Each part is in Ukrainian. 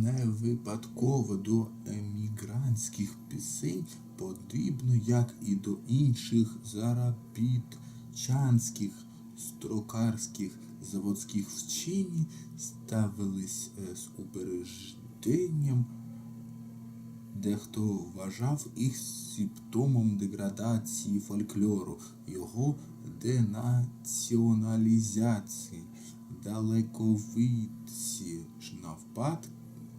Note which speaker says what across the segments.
Speaker 1: Не випадково до емігрантських пісень подібно, як і до інших заробітчанських, строкарських, заводських вчені, ставились е, з упередженням. Дехто вважав їх симптомом деградації фольклору, його денаціоналізації, далековидці ж навпад,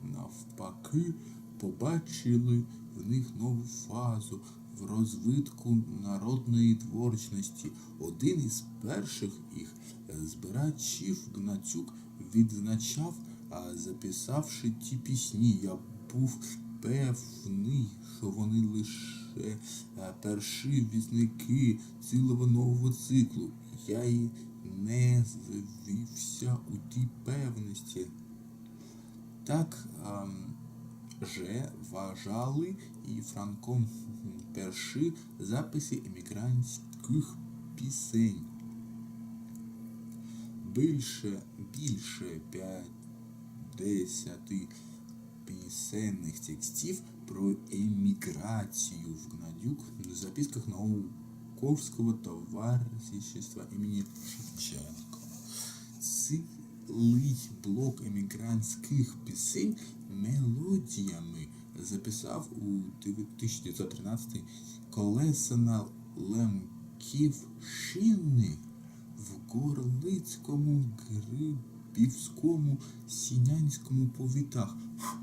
Speaker 1: навпаки побачили в них нову фазу в розвитку народної творчості. Один із перших їх збирачів Гнатюк відзначав, записавши ті пісні, я був певний, що вони лише е, перші візники цілого нового циклу. Я й не звівся у тій певності. Так ем, же вважали і Франком перші записи емігрантських пісень. Більше, більше 50 пісенних текстів про еміграцію в Гнадюк в записках науковського товариства імені Шевченко. Цілий блок емігрантських пісень мелодіями записав у 1913 колеса на Лемківщини в Горлицькому, Грибівському, Сінянському повітах,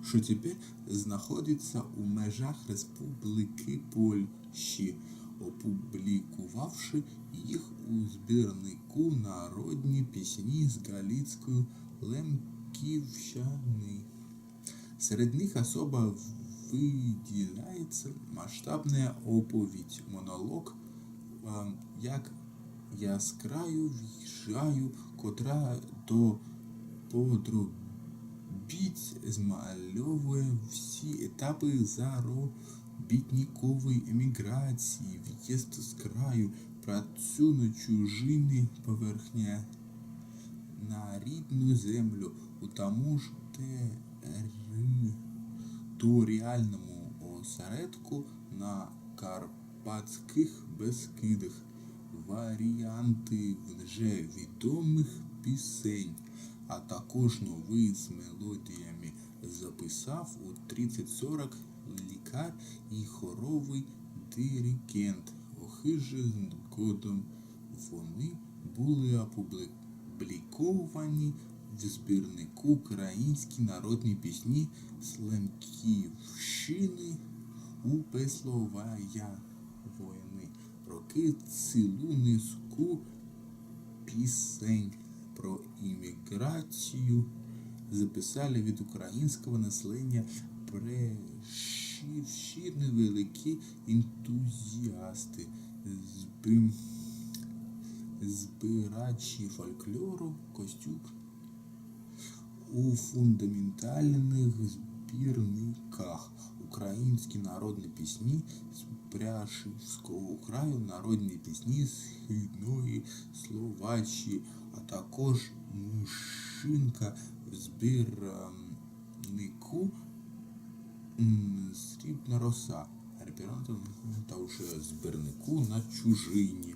Speaker 1: що тепер знаходиться у межах Республіки Польщі, опублікувавши їх у збірнику Народні пісні з Галицької Лемківщини. Серед них особо виділяється масштабна оповідь, монолог, як я з краю в'їжджаю, котра до подробіць змальовує всі етапи заробітникової еміграції, в'їзд з краю, працю на чужини поверхня на рідну землю у тому ж територіальному осередку на Карпатських Бескидах. Варіанти вже відомих пісень, а також новий з мелодіями записав у 30-40 лікар і хоровий диригент. Охиже згодом вони були опубліковані в збірнику Українські народні пісні Слемківщини у Песловая воїни. Роки цілу низку пісень про імміграцію записали від українського населення прещі невеликі ентузіасти, збим, збирачі фольклору, Костюк у фундаментальних збірниках українські народні пісні з Пряшівського краю, народні пісні з Східної Словаччини, а також Мушинка в збірнику Срібна роса. репірантом та уже збірнику на чужині.